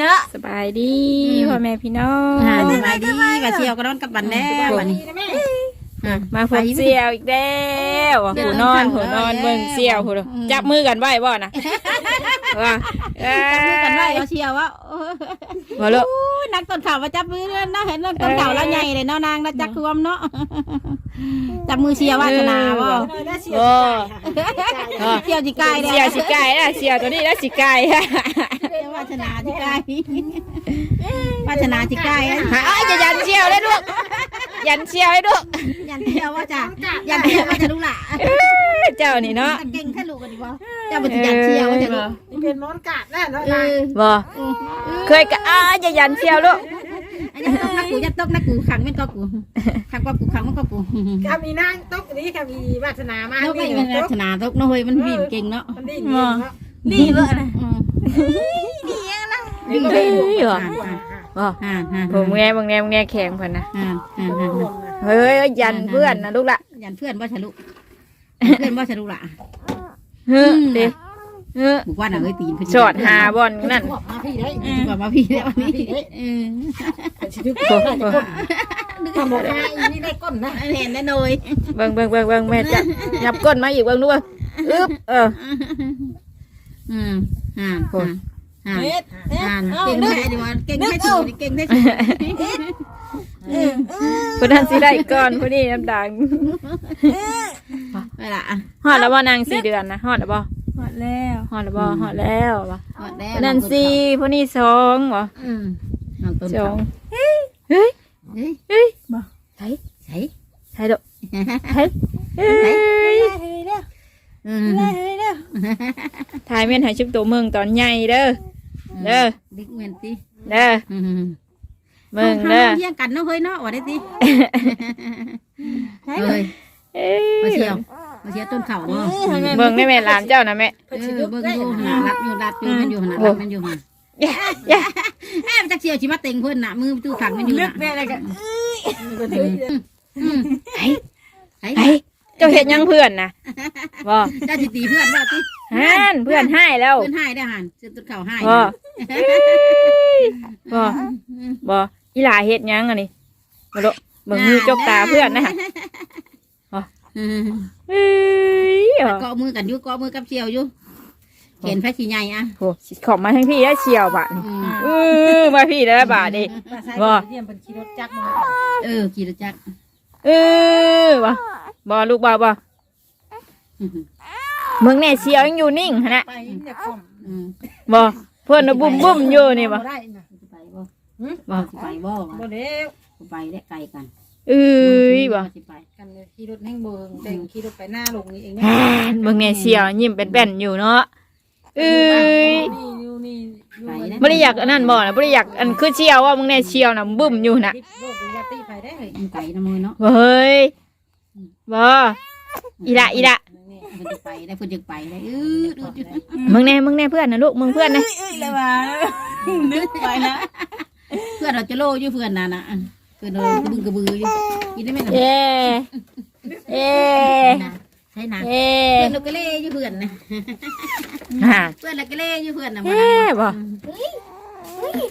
เนาะ สบายดีพ่อแม่พี่น้องหาสบายดีกับเชียวก็นอนกับบันแน่วันนี้มาพบเสี่ยวอีกแล้วอะหูนอนหูนอนเบิ่งเสี่ยวหูจับมือกันไว้บ่นะ ว่าเอ้จับมือกันไว้ยเราเชียวว่าบ่ลูกนักต้นข่าวมาจับมือเนาะเห็นนักต้นข่าวแล้วใหญ่เลยเนาะนางนะจักควมเนาะจับมือเชียววาสนาบ่บ่เชียวจิกายเด้เสียวสิไก่นะเสียวตัวนี้แล้วสิไก่วาสนาจิกายวาสนาจิกายอ้ยอย่ายันเสี่ยวเลยลูกยันเสี่ยวให้ลูกยันเชียวว่าจ้ะยันเชียวว่าจะลูกหล่ะเอ้ยเจ้านี่เนาะเก่งแค่ลูกกันดีบ่ เจ้าเป็นยันเชียวว่าจะลูกเป็นมอนกาดแล้วเนาะเออบ่เคยกะอ้าอย่ายันเสี่ยวลูกอันนี้ตกนักกูจะตกนักกูขังไม่ตกกูขังก็กูขังมันก็กูถ้ามีนางตกนี้ค่ะมีวาสนามาแล้วไม่เป็นลักษณะตกเนาะเฮ้ยมันวิ่งเก่งเนาะมันดีเนาะนี่เบอร์นะเอ้ยบ่บ่อ่านอ่านผมแง่มึงแง่มึงแง่แข็งเพิ่นนะอ่านอ่านอ่านเฮ้ยยันเพื่อนนะลูกละยันเพื่อนว่าฉลุเพื่อนว่าฉลุละ เฮ้ยเด้เฮ้ยบุกว่าน่ะเฮ้ยตีนชอดหาบอลนั่นมาพี่ได้ดีกว่ามาพี่แล้ววันนี้เออชิดุกโอ้โหทำบอกให้นี่ได้ก้นนะเห็นได้หน่อยเบิ่งเบิ่งเบิ่งเบิ่งแม่จับยับก้นมาอีกเบิ่งดูว่าอึ๊บเอออืมอ่านอ่านเฮ็ดอ่านเก่งแท้ดีว่าเก่งแท้ชูเก่งแท้ชูผู้นั้นสิได้ก่อนผู้นี้น้ำดัง ไปละฮอดแล้วบ่นางสี่เดือนนะฮอดแล้วบ่หมดแล้วฮอดแล้วบ่ฮอดแล้วบ่หมดแล้วผู้นั้นสี่ผู้นี้สองบ่อืมน้องต้นสอเขางเฮ้ยเฮ้ยเฮ้ยเฮ้ยใส่ใส่ใช่ดอกเฮ้ยเฮ้ยเฮ้ยเด้ออืมเฮ้ยเด้อถ่ายแม่นให้ชุบตัวเมืองตอนใหญ่เด้อเด้อดิกเวนตีเด้ออืมเมืองเด้อเที่ยงกันเนาะเฮ้ยเนาะว่าได้ติเฮ้ยเอ้ย มาเชียว มาเชียวต้นเข่าเนาะเบิ่งได้แม่หลานเจ้านะแม่เออเบิ่งดูหนารัดอยู่รัดอยู่มันอยู่หนารัดมันอยู่หนาอย่าอย่าแอบจักเชียวชิมาเต็งเพิ่นน่ะมือตู้ขังมันอยู่ลึน่ะกแม่อะไรกันอืมไอ้ไอ้ไอ้เจ้าเห็นยังเพื่อนนะบ่เจ้าสิตีเพื่อนว่าติฮันเพื่อนให้แล้วเพื่อนให้ได้หันซื้อต้นเข่าให้บ่บ่บ่อีหลาเฮ็ดยังอันนี้บ่รู้เบิ่งมือจกตาเพื่อนนะ ฮะอืมเอ้ยอ๋อเกาะมือกันอยู่เกาะมือกับเชียวอยู่เห็นพระชีใหญ่อะโหสิขอบมาทั้งพี่แล้วเชียวบาดนี่อืมเออมาพี่แล้วบาดนี่ภาษาเยี่ยมเป็นขี่รถจักรมาเออขี่รถจักรเออบ่บ่ลูกบ่บ่อืมมึงแน่เชียวยังอยู่นิ่งหั่นน่ะไปเนี่ยคอมอืมบ่เพิ่นน่ะบุ้มบุ้มอยู่นี่บ่ได้นะสิไปบ่บ่สิไปบ่บ่เด้วสิไปได้ไกลกัน เอ้ยบ่สิไปกันขี่รถแห่งเบิงแต่งขี่รถไปหน้าลงนี่เองอ่านมึงเนี่ยเชียวยิ้มเป็นแป้นๆอยู่เนาะเอ้ยนี่อยู่นี่ไปได้ไม่ได้อยากอันนั้นบ่นะไม่ได้อยากอันคือเชียวว่ามึงเนี่ยเชียวนะบึ้มอยู่นะโลดดูว่าตีไปได้เลยไกลนะมือเนาะเฮ้ยบ่อีละอีละเพิ่นจะไปได้เพิ่นจะไปได้เออดูดูมึงเนี่ยมึงเนี่ยเพื่อนนะลูกมึงเพื่อนนะ เอ้ยเลยว่านึกไปนะเพื่อนเราจะโลอยู่เพื่อนน่ะนะ เพื่อนเรากระบึงกระบืออยู่กินได้ไหมล่ะเย่เย่ใช่นะเย่เพื่อนเราก็เล่อยู่เพื่อนนะฮะเพื่อนเราก็เล่อยู่เพื่อนนะเย่บ่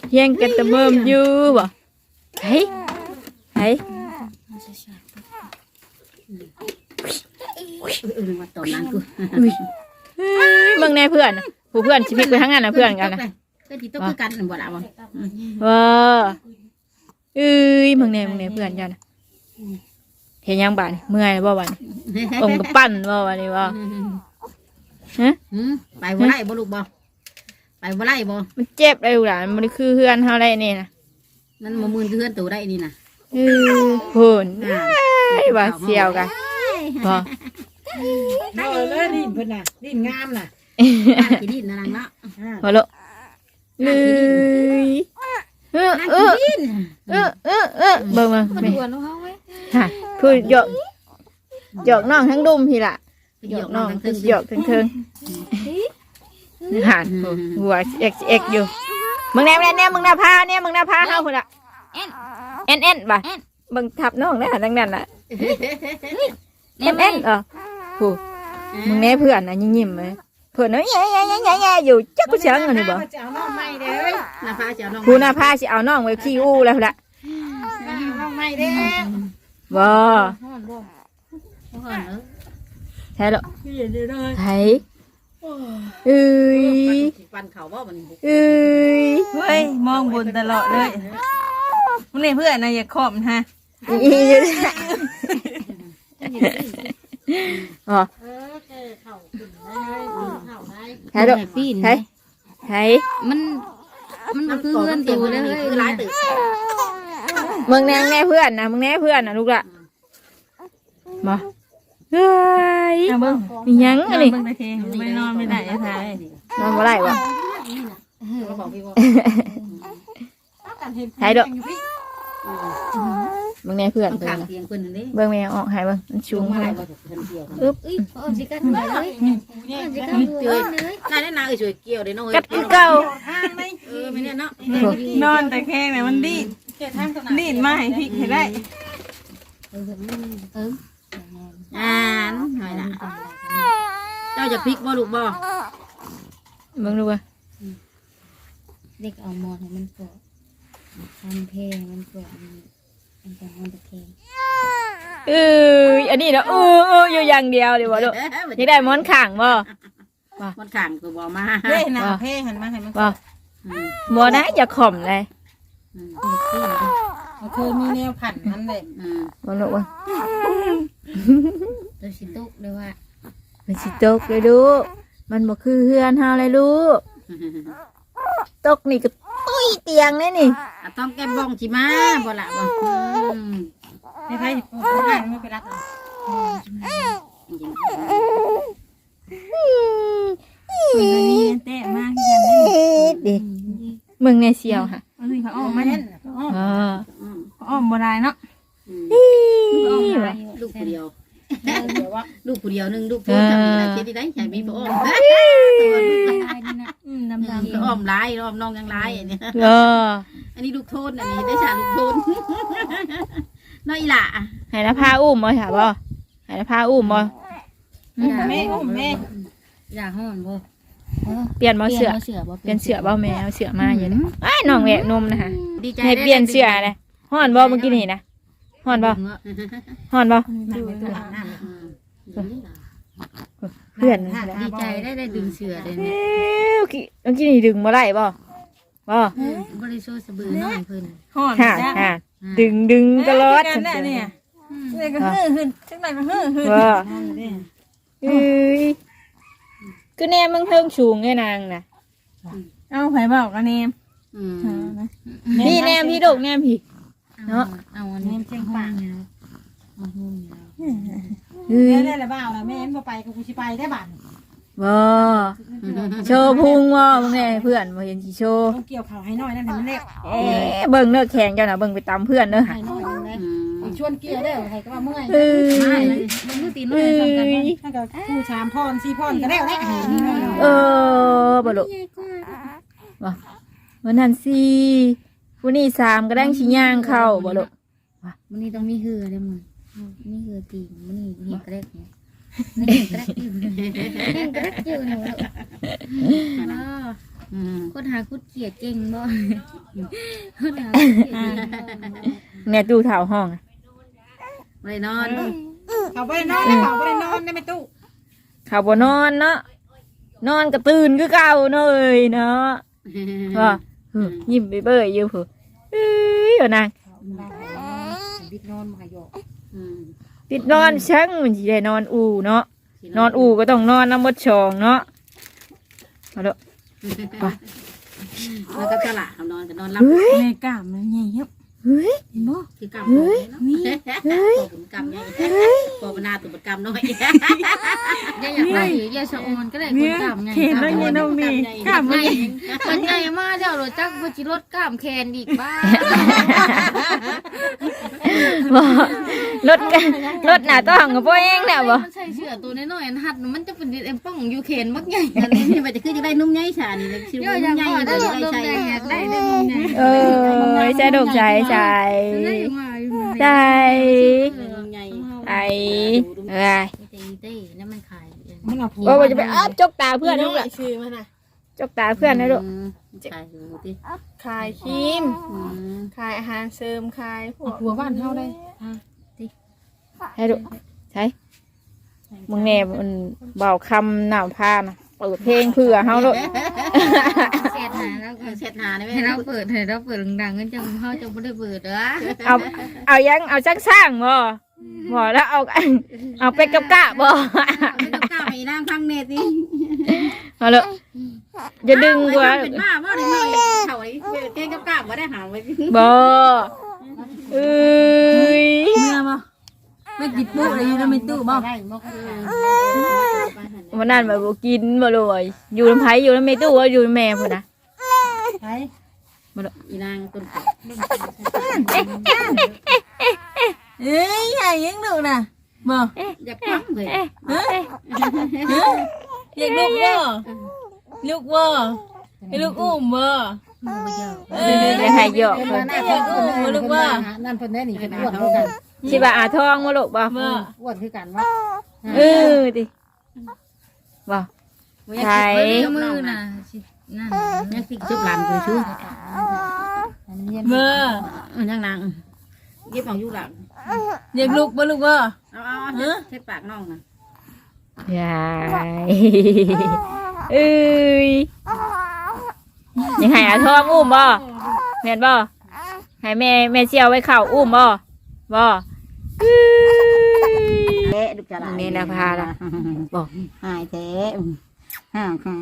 เฮียงกันตะเบิ่มอยู่บ่เฮ้ยเฮ้ยเออว่าตอนนั้นกูเฮ้ยมึงเนี่ยเพื่อนผู้เพื่อนชีวิตไปทั้งนั้นนะเพื่อนกันนะเพื่อนที่ต้องกันบ่ละบ่ว้า เอ้ยมึงเนี่ยมึงเนี่ยเพื่อนกันนะเห็นยังบ้านเมื่อยบ่บ้านองค์กปั้นบ่วันนี้บ่หืมไปบ่ไล่บ่ลูกบ่ไปบ่ไล่บ่มันเจ็บเลยลูกหลานมันคือเพื่อนเฮาได้นี่นะมันบ่มืนคือเพื่อนตัวได้นี่นะเออโหนไอ้ยว่าเสียวกันบ่เออเลยดินเพิ่นน่ะดินงามน่ะกินดินนะนางเนาะบ่ลูกเลย เออนั่งเอกิอนดินเออเออเออเบิ่งเบิ่งมันแม่ดวนของเฮาเว้ยฮะพูดหยอกหยอกน้องทั้งดุมพี่ล่ะหหยยออกกน้น้อองงคืทั้องๆหยอกทั้งเทิงหานหัวเอ็กเอ็กอยู่มึงแน่แน่แน่มึงหน้าพาเนี่ยมึงหน้าพาเฮาพุ่นน่ะเอ็นเอ็นบ่มึงทับน้องได้ทั้งนั้นน่ะเอ็นเอ็นเออผู้มึงแน่เพื่อนนะยิ้มยิ้มๆเลย เพิ่นเอ้ยแย่ๆๆๆอยู่จักกูเสียงอันนี้บ่จะเอาน้องใหม่เด้อนาฟ้าจะเอาน้องผู้น่าพาสิเอาน้องไว้ขี้อู้แล้วล่ะเอาน้องใหม่เด้อบ่ฮ้อนบ่ก่อนเออใช่หรอพี่เห็นได้เลยไผเอ้ยฟันเขาว่ามันเอ้ยเฮ้ยมองบนตลอดเลยมึงนี่เพื่อนนะอย่าขอบฮะอีอยู่อ๋อ เออแกเข่าขึ้นได้เลยเข่าได้ ใช่หรอปีนใช่ใช่มันมันคือเพื่อนตัวเลยคือร้ายตึกมึงแน่แน่เพื่อนนะมึงแน่เพื่อนนะลูกละมาเฮ้ยเอาเบิ้งมีหยังนอัอนนนี้เบิ้งตะเคงไม่นอนไม่ได้อะทายนอนบ่ไรวะก็บอกพี่ว่าใช่ดอก มึงแน่เพื่อนต้องเบิ่ขางงนะเตียงคนนึงนี่เบิ่งแม่ออกใหายเบิ่งมันชูงมามาอะไรเลยมาจากคนเดียวกันอึ๊บอุ้ยโอ้สิกันเลยเลยสิกันเลยเลยน่าได้นาเอ้ยช่วยเกี่ยวได้น้องกัดคือเก่าทางไหมเออไม่เนี่ยเนาะนอนตะเคงเนี่ยมันดีดเจ็ดทางตรงไหนดีดมาให้พริกให้ได้เออเอออ่านหน่อยนะเจ้าจะพลิกบ่ลูกบ่เบิ่งดูว่าเด็กเอาห มอนให้มันเกาะทำเพลงมันเกาะมันจะมันตะเพลงเอ้ยอันนี้เนาะเออเอออยู่อย่างเดียวเดี๋ยวบ่ลูกอยากได้หมอนข้างบ่มันขังคือบ่มาเฮ้ยหนาวเพ่หันมาให้มันบ่บ่นะอย่าข่มเลยมันเคยมีแนวขันนั้นเลยอืมบ่ลูกว่าตัวสิตุกเลยว่ามันสิตกเลยลูกมันบ่คือเฮือนเฮาเลยลูกตกนี่ก็ตุ้ย เตียงเลยนี่ต้องแก้บ้องจิมาบ่ละบ่ไม่ใช่ผู้อ่านไม่ไปรักเอามันจะมีเตะมากที่กันนี่เด็กมึงในเสียวค่ะมันสิเขาอ้อมไม่มาเห็เนี่ยนอ๋ออ๋อเขาอ้อมบ่ได้เนาะลูกผู้เดียว เดี๋ยวว่าลูกผู้เดียวนึงลูกผู้ทำอะไรคิดได้ใหญ่มีบ่อ้อมอืมดำดำอ้อมร้ายอ้อมน้องยังร้ายอันนี้เออ อันนี้ลูกโทนอันนี้ได้ชาลูกโทนน้อยล่ะให้ละพาอุ้มบ่ค่ะบ่ให้ละพาอุ้มบ่แม่อุ้มแม่อยากห้อนบ่เปลี่ยนบ่เสือเสือบ่เปลี่ยนเสือบ่แม่เอาเสือมาอยู่นี่อ้ายน้องแหวกนมนะคะดีใจให้เปลี่ยนเสือเลยฮ้อนบ่เมื่อกี้นี่นะฮ้อนบ่ฮ้อนบ่ นั่งในตู้อาบน้ำเพื่อนดีใจได้ได้ดึงเสือเลยเอ้เนี่ยยเมื่อกี้เมื่อกี้นี่ดึงบ่ได้บ่บ่บริสุทธิ์สบือน้อยเพิ่นห่อนห่าจ้ะห่าดึงดึงตลอดกันแน่เนี่ยเนี่ยก็ฮือขึ้นจังไหนก็ฮือขึ้นว่าเอ้ยคือแนมมึงเพิ่งสูงไงนางน่ะเอาไผบอกกันเนมอืมพี่แนมพี่ดกแนมพี่ เนาะ เอาอันนี้เชียงปากเอาหุ่นเฮ้ย แม่ได้ละบ้าละแม่เห็นบ่ไปกับกูสิไปได้บ้านบ่โชว์พุงบ่มึงแน่เพื่อนบ่เห็นสิโชว์ต้องเกี่ยวข่าวให้น้อยนั่นให้มันเล็กเอ๊ะเบิ่งเด้อแข่งเจ้าน่ะเบิ่งไปตามเพื่อนเด้อให้น้อยนึงเลยอืมชวนเกี่ยวได้ใครก็ว่าเมื่อยเอ้ยมันคือตีนเอ้ยถ้าก็คู่ชามพรสี่พรก็ได้แล้วเออบ่ลูกบ่วันนั้นสิผู้นี้สามก็ดังสิย่างเข้าบ่ลูกมันนี่ต้องมีเหือเลยมึง นี่เหือตีนมันนี่เห็นกระเด็กเนี่ยนี่กระเด็กอยู่เห็นกระเด็กอยู่หนูอ๋ออืมคนหาคุดเกียดเก่งบ่คนหาคุดเกียดเก่งบ่แม่ตู้เฒ่าห้องอะไม่ได้นอนเขาไปนอนได้เขาไปนอนได้ไม่ตู้เขาบ่นอนเนาะนอนก็ตื่นคือเก่าเนาะเอ้ยเนาะว่าเออยิ้มไปเบยอยู่ผู้เอ้ยเอานางบิดนอนมาหยอกอืม ติดนอนช่างมันสิได้นอนอู่เนาะนอนอู่ก็ต้องนอนน้ำมดชองเนาะเอาเด้อแล้วก็ตลาดนอนก็นอนรับเฮ้ยในกล้ามมันใหญ่เยอะเฮ้ยเห็นบ่คือกรรมนี่นี่ผมกรรมไงพอนาตุบกรรมน้อยอย่าอยากได้อย่าสะออนก็ได้คนเนี่ยกล้ามไงเห็นแล้วยังต้องมีกล้ามไงมันมันไงมาเจ้ารถจักรบุจิรถกล้ามแคนอีกบ้าบ่ รถกันรถหน้าต้องกับพ่อเองน่ะบ่มันใส่เสื้อตัวน้อยๆอันหัดมันจะเป็นเอ็มป้องอยู่แขนมักใหญ่อันนี้นี่มันจะคือจะได้นุ่มใหญ่ชานี่เลยชื่อเยอะนุ่อมยากใหญ่ได้ได้ได้ใช่ได้อยากได้ได้นุ่มใหญ่เออใช่ดอกใจใจได้มาอยู่ใจนุ่มใหญ่ไอเอ้ยเต้เต้นั่นมันขายมึมันเอาผัวว่าว่าจะไปอ้าวจกตาเพื่อนนะลูกชื่อมันน่ะจกตาเพื่อนนะลูกใช่ดูดิขายครีมขายอาหารเสริมขายพวเอากผัวบ้านเฮาได้ ให้ลูกใช่มึงแน่มันเบาคำหนาวพานะเปิดเพลงเพื่อเฮาลูกเสร็จหาแล้วเช็ดหน้าได้ไหมให้เราเปิดให้เราเปิดดังๆกันจังเฮาจะบ่ได้เปิดเด้อเอาเอายังเอาจังสร้างบ่บ่แล้วเอาเอาไปกับกะบ่ไม่ต้องก้าวไปนั่งข้างเนติเอาเลยอย่าดึงกว่าเป็นบ้าบ่ได้เลยเขาไอ้เก่งกับก้าวบ่ได้หาไว้บ่เอ้ยเมื่อบ่ ไม่กินปุ๊บอะไรอยู่แล้วไม่ตู้บ่ได้บ่คือวันนั้นแบบบ่กินบ่เลยอยู่ลำไผอยู่ลำแม่ตู้ว่าอยู่ลำแม่พุ่นนะใช่อีนางต้นเอ้ยใหญ่ยังลูกน่ะบ่อยากฟังเลยอยากลูกบ่ลูกบ่ให้ลูกอุ้มบ่เอ้ยยังให้หยอกเพิ่นอยากอุ้มบ่ลูกบ่นั่นเพิ่นได้นี่เพิ่นอ้วนคือกัน สิว่าอาทองบ่ลูกบ่บ่อ้วนคือกันว่าเออดิบ่ใช่มือน่ะสินั่นยังสิจุบหลานคือชื่อบ่ยังนางเก็บเอาอยู่หลังอยากลูกบ่ลูกบ่เอาเอาเช็ดปากน้องน่ะยายเอ้ยยังให้อาทองอุ้มบ่แม่นบ่ให้แม่แม่เชียวไว้เข้าอุ้มบ่บ่ เอ้ยเอ๊ะดูจะนี่นะพาล่ะ บอกหายเจ๊ฮ่าฮ่า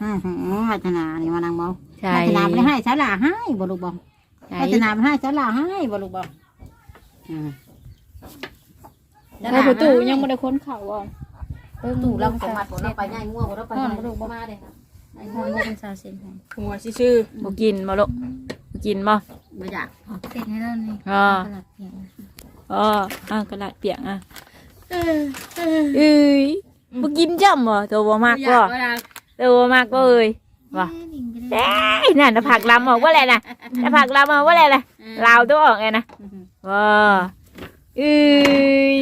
ฮ่าฮ่าวัฒนานี่มานางมองใช่วัฒนาไม่ให้สาลาให้บ่ลูกบ่ใช่วัฒนาไม่ให้สาลาให้บ่ลูกบ่ถ้าประตูยังไม่ได้ค้นเข่าบ่ตู่เราสมัติบ่เราไปง่ายง่วงบ่เราไปง่ายลูกบ่มาเด้ไอ้คนบ่เป็นสาวเซ็นให้หัวชื่อบ่กินบ่ลูกบ่กินบ่บ่อยากเซ็นให้เรานี่อ๋อตลาดเพียงอ๋ ออะกระดาษเปียกอะเอ้ยบ่กินจ้ำบ่ตัวบ่มากบ่ตัวบ่มากบ่เอ้ยบ่เอ้ยนั่นน่ะผักลำออกว่าแหละน่ะน่ะผักลำออกว่าแหละน่ะลาวตัวออกไงนะบ่เอ้ย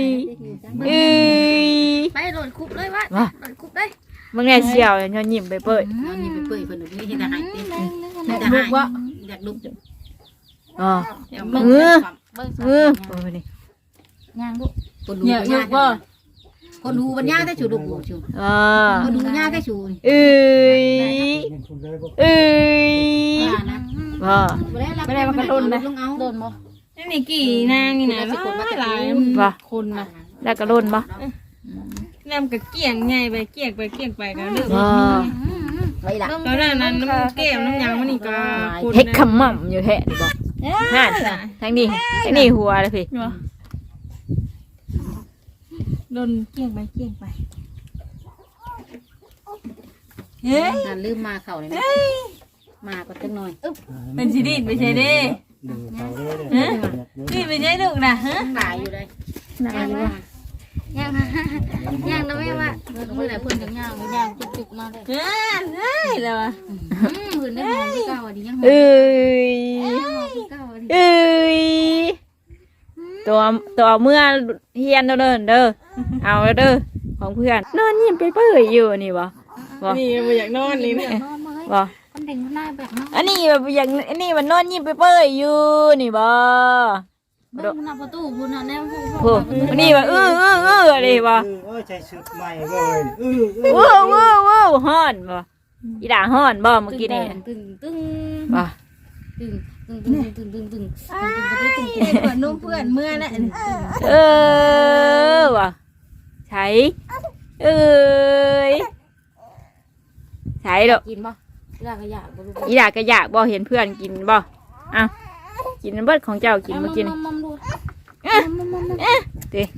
เอ้ยไปโดนคุบเลยวะว่าโดนคุบได้มึงไงเชียวย้อนยิ้มไปเปิดน้องนี่ไปเปื่อยเพิ่นนี่เฮ็ดให้ติเล่นอยากลูกบ่อยากลูกอ๋อเบิ่งเออเบิ่งเออโอ้ยนี่ ย่างลูกคนดูบ่ยากคนดูบ่ยากได้ชูลูกบ่ชูอ๋อคนดูยากได้ชูเอ้ยเอ้ยบ่ไม่ได้มากระตุ้นนะเอาโดนบ่นี่นี่กี่นางนี่นะหลายบ่คนนะแล้วก็ร่นบ่น้ำกับเกี่ยงไงไปเกี่ยงไปเกี่ยงไปก็เลือกบ่ไว้ล่ะตอนนั้นน้ำแก้มน้ำยางมันนี่ก็คนเฮ็ดขมม่ำอยู่แท้นี่บ่ห่านทั้งนี้ทั้งนี้หัวเลยพี่ โดนเกี่ยงไปเกี่ยงไป เฮ้ยการลืมมาเข้านี่มาก็จังหน่อยเป็นสิดินไปใช่เด้ฮะนี่ไปใช่ลูกน่ะฮะหลายอยู่เลยย่างว่าย่างย่างแล้วแม่ว่าเมื่อไหร่เพิ่นจังย่างย่างจุกๆมาเลยเฮ้ยเฮ้ยแล้วอะอืมเพิ่นได้มาที่เก่าอะดิยังหอเอ้ยที่เก่าอะดิเอ้ย ตัวตัวเมื่อเฮียนเด้อเด้อเด้อเอาเด้อของเพื่อนนอนยิ้มไปเปื่อยอยู่นี่บ่บ่นี่บ่อยากนอนนี่นะนอนมาเฮ้ยบ่คนเด็กคนหน้าแบบเนาะอันนี้แบบอย่างอันนี้มันนอนยิ้มไปเปื่อยอยู่นี่บ่เบิ่งหน้าประตูพุ่นน่ะแนวผู้โหอันนี้ว่าอื้ออื้ออื้ออะไรบ่เออใช้ชุดใหม่เลยเออเออว้าวว้าวว้าวฮ้อนบ่อีด่าฮ้อนบ่เมื่อกี้นี่ตึงตึงบ่ตึง ตึงตึงตึงตึงตึงตึงตึงกดนุ่มเพื่อนเมื่อน่ะเออว่ะใช้เอ้ยใช้ดอกกินบ่อีหลากระยะบ่รู้อีหลากระยะบ่เห็นเพื่อนกินบ่อ้าวกินเบิดของเจ้ากินมากินเตะ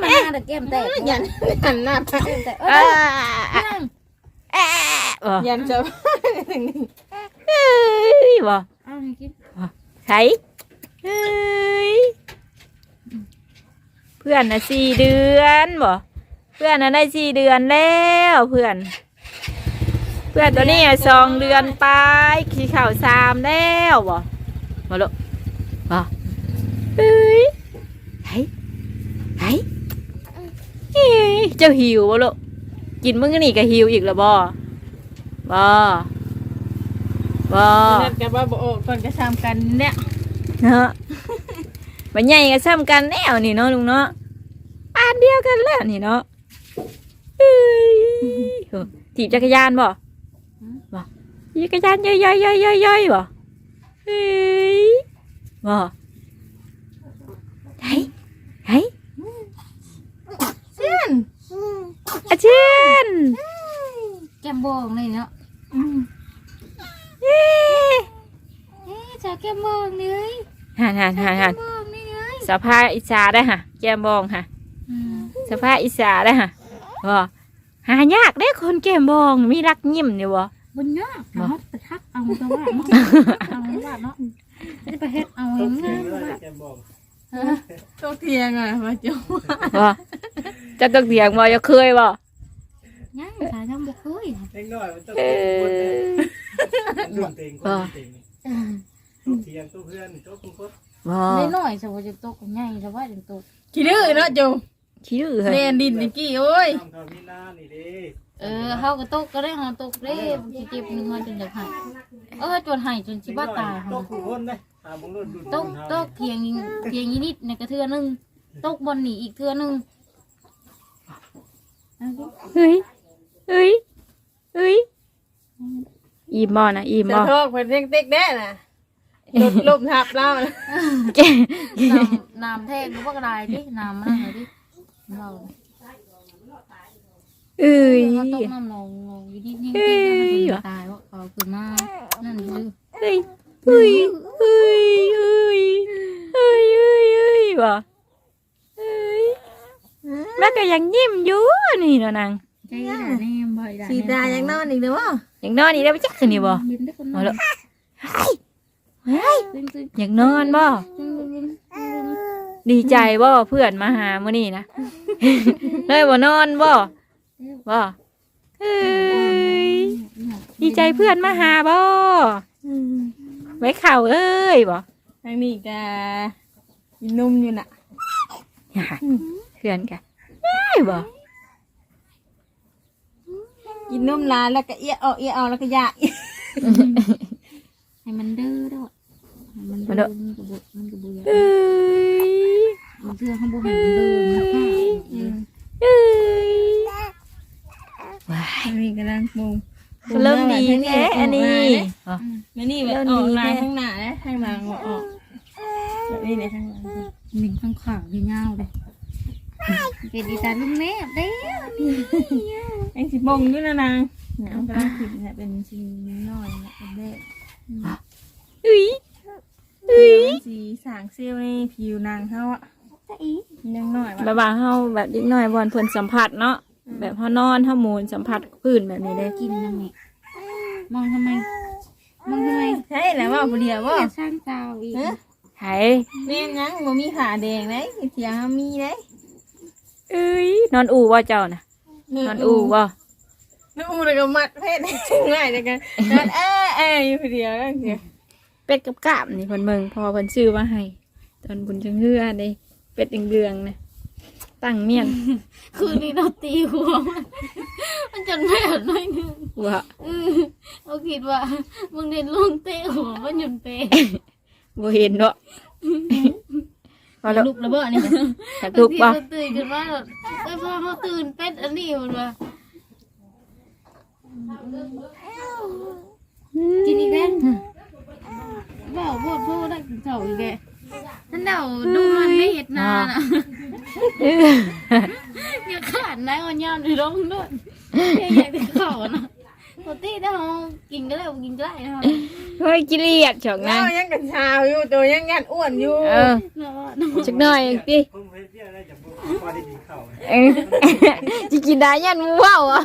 มาหน้าตะแก้มแตกยันหันหน้าตะแก้มแตกยันจะถึงนี่บ่ ใช้เอ้ยเพื่อนนะสี่เดือนบ่เพื่อนนะได้สี่เดือนแล้วเพื่อน เพื่อนตัวนี้อะสองเดือนไปขี่ข่าวสามแล้วบ่มาลูกบ่เอ้ยไหนไหนเอ้ยเจ้าหิวบ่ลูกกินมื้อนี่ก็หิวอีกแล้วบ่บ่ บ่เล่นกับว่าบ่โอ้คนก็ซ้ำกันเนี่ยเนาะบัดใหญ่ก็ซ้ำกันแล้วนี่เนาะลุงเนาะปานเดียวกันแล้วนี่เนาะเอ้ยโหถีบจักรยานบ่บ่ถีบจักรยานย่อยๆๆๆๆบ่เฮ้ยบ่ไหนไหนเช่นอาเช่นแก้มบองเลยเนาะ เย้เอ๊ะจาแก้มบองเลยหันหันหันหันบองนี่เลยสภาพอิจาได้ฮะแก้มบองฮะอืมสภาพอิจาได้ฮะบ่หายากได้คนแก้มบองมีรักยิ้มเดียวบ่ บนยอดเขาไปทักเอาตัวว่าเนาะเอาว่าเนาะจะไปเฮ็ดเอาเอองงเถียนะงเลยว่าแกบอกโตเทียงอะมาจุบ่จะตกเถียงบ่จะเคยบ่ยังสายทำบุกเคยเล็กน้อยมันต้องเอเป็นคนอเต็งคนเต็งต้องเถียงตัวเพื่อนตัวคุณคดบ่ได้หน่อยสมมติจะตกง่ายสบายจะตกขี้ดื้อเนาะจุขี้ดื้อเฮ้เล่ยนดินนี่กี้โอ้ยทำเขามีหน้านี่เด้เออเฮาก็ตกก็ได้เฮาตกเด้บางทีเจ็บนึงมาจนจะหายเออจนหายจนสิบ้าตายตเฮากผู้คนเลยตามมึงรถดูตกตกเพียงเพียงนิดในกระเทือนึงตกบนหนีอีกเทือนึงเฮ้ยเฮ้ยเฮ้ย อิ่มบ่นะอิ่มแต่บ่ทอกเพิ่นเร่งเต็กแน่น่ะลบลบทับเราน่ะแกน้ำน้ำแทงก็ว่ากระไดดิน้ำมันอะไรดิเราเอ้ย เขาตกน้ำลงลงอยู่ที่นี่เก่งมันจะตายว่าเขาคือมานั่นดื้อเฮ้ยเฮ้ยเฮ้ยเฮ้ยเฮ้ยเฮ้ยเฮ้ยบ่เฮ้ยแม่ก็ยังยิ้มอยู่นี่เนาะนาง ใจด่าแน่บ่อยด่าสีตายังนอนอีกเด้อบ่ยังนอนอีกได้บ่จักคืนนี่บ่บินได้คนนอเอานละเฮ้ยตึ้งตึ้งอยากนอนบ่ตึ้งตึ้งดีใจบ่เพื่อนมาหามื้อนี้นะ เลยบ่นอนบ่บ่เฮ้ยดีใจเพื่อนมาหาบ่ไว้เข่าเอ้ยบ่ทางนี้ก็กินนมอยู่น่ะอย่าเพื่อนกะได้บ่ กินนมลาแล้วก็เอียออกเอียออกแล้วก็ยาให้มันดื้อด้วยมันดื้อมันกระบุมันกระบุยเอ้ยมันเชื่อข้างบนมันดื้อมันฆ่าเอ้ยว้ายทางนี้กำลังมุงเริ่มดีแท้อันนี้อ๋อมานี่แบบออกลายข้างหน้าและข้างหลังบ่ออกแบบนี้เนี่ยข้างหลังหนึ่งข้างขางที่เงาเลย เป็นดีตาลุงแม่เด้ไอ้สิบงอยู่นะนางเนี่ยมันกำลังผิดเนี่ยเป็นชิ้นน้อยเนี่ยเป็นเด็กเอ้ยเอ้ยสีสางเซลล์ในผิวนางเขาอะตาอียังน้อยแบว่ะบว่าเฮาแบบเด็กน้อยบอลเพิ่นสัมผัสเนาะแบบเฮานอนเฮาหมูนสัมผัสพื้นแบบนี้เด้กินยังไงมองทำไมมองทำไมใช่แล้วว่าผู้เดียวว่าอย่าสร้างเตาอีกไผแม่นยังบ่มีขาแดงเลยเสียงเขามีเลย เอ้ยนอนอู่ว่าเจ้าน่ะนอนอู่ว่านอูเลยก็มัดเพศง่ายเลยกันนอนเอ้อเอ้ออยู่ผู้เดียวนั่นเสียเป็ดกับกาบนี่เพิ่นเบิ่งพอเพิ่นซื้อมาให้ ตอนบุญจังเฮือเด้เป็ดเดืองๆนะตั้งเมียนคืนนี้เราตีหัวมันมันจนแม่น้อยหนึงว่าเออเราคิดว่ามึงเดินลงเตะหัวมันหยุดเตะบ่เห็นเนาะ พอแล้วลุกระเบิดนี่อยากลุกบ่ บางทีเราตื่นขึ้นมาแบบเอ้ยพอเขาตื่นเป็ดอันนี้มันว่ากินอีกแล้วบอกพูดพูดได้กินเสาอีกแกนั่นเดาดูมันไม่เห็ดนาน่ะเอออย่าขาดนะมันยามดูร้องด้วยอยากจะเข่านะ ปกติถ้าเรากินก็ได้กินก็ได้นะเฮ้ยกิเลียดฉอกเรานางยังกันชาวอยู่ตัวยังยันอ้วนอยู่เออจักหน่อยติผมเฮ็ดเพี้ยอะไรจากบ่พอได้ดีเข้าเออสิกินได้ยันหมูเว้าอะ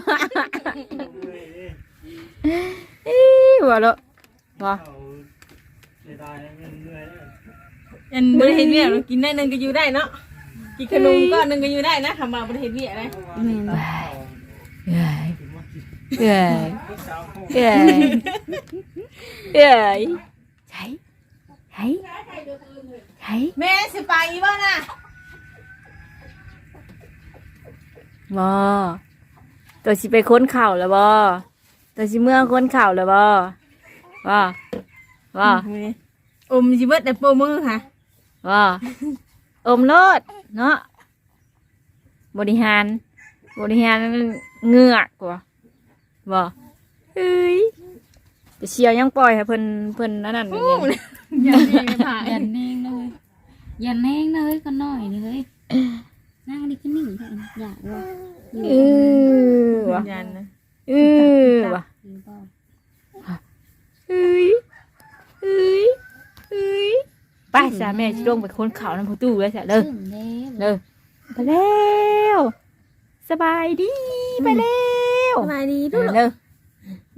เอ้ยว่าแล้วว่าเข้าเสียดายเงินเหนื่อยเลยยันบริเห็นเนี่ยเรากินได้หนึ่งก็อยู่ได้เนาะกินขนมก็หนึ่งก็อยู่ได้นะคำว่าบริเห็นเนี่ยอะไรเอ้ย เอ้ยเอ้ยเอ้ยใช่ใช่ใช่แม่สิไปอีบ้าน่ะบ่ตัวสิไปค้นเข่าแล้วบ่ตัวสิเมื่อค้นเข่าแล้วบ่ว่าว่าอมสิเบิดแต่โปรมือค่ะว่าอมโลดเนาะบริหารบริหารเหงือกกว่า บ่เอ้ยแต่เชียวยังปล่อยให้เพิ่นเพิ่นนั่นนั่นอย่างเงี้ยอย่าดีไม่ผ่านยันแน่งเลยยันแน่งเลยก็น้อยนี่เลยนั่งนี่ก็นิ่งค่ะอยากว่าเออว่ะยันนะเออว่ะจริงก็เอ้ยเอ้ยเอ้ยไปสาแม่จะลงไปค้นเขาวน้ำผู้ตู้แล้วจ้ะเด้อถึงเด้เด้อไปแล้ว สบายดีไปแล้ว สบายดีเอทุกอเด้อ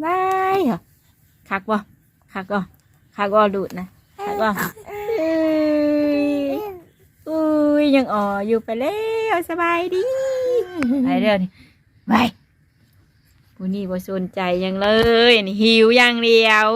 บายเหรอคักบ่คักบ่คักบ่ดูดนะคักบ่เอ้ยอุ้ยยังอ่ออยู่ไปแล้วสบายดีไปเด้อนี่ไปผู้นี้บ่สนใจหยังเลยนี่หิวอย่างเดียว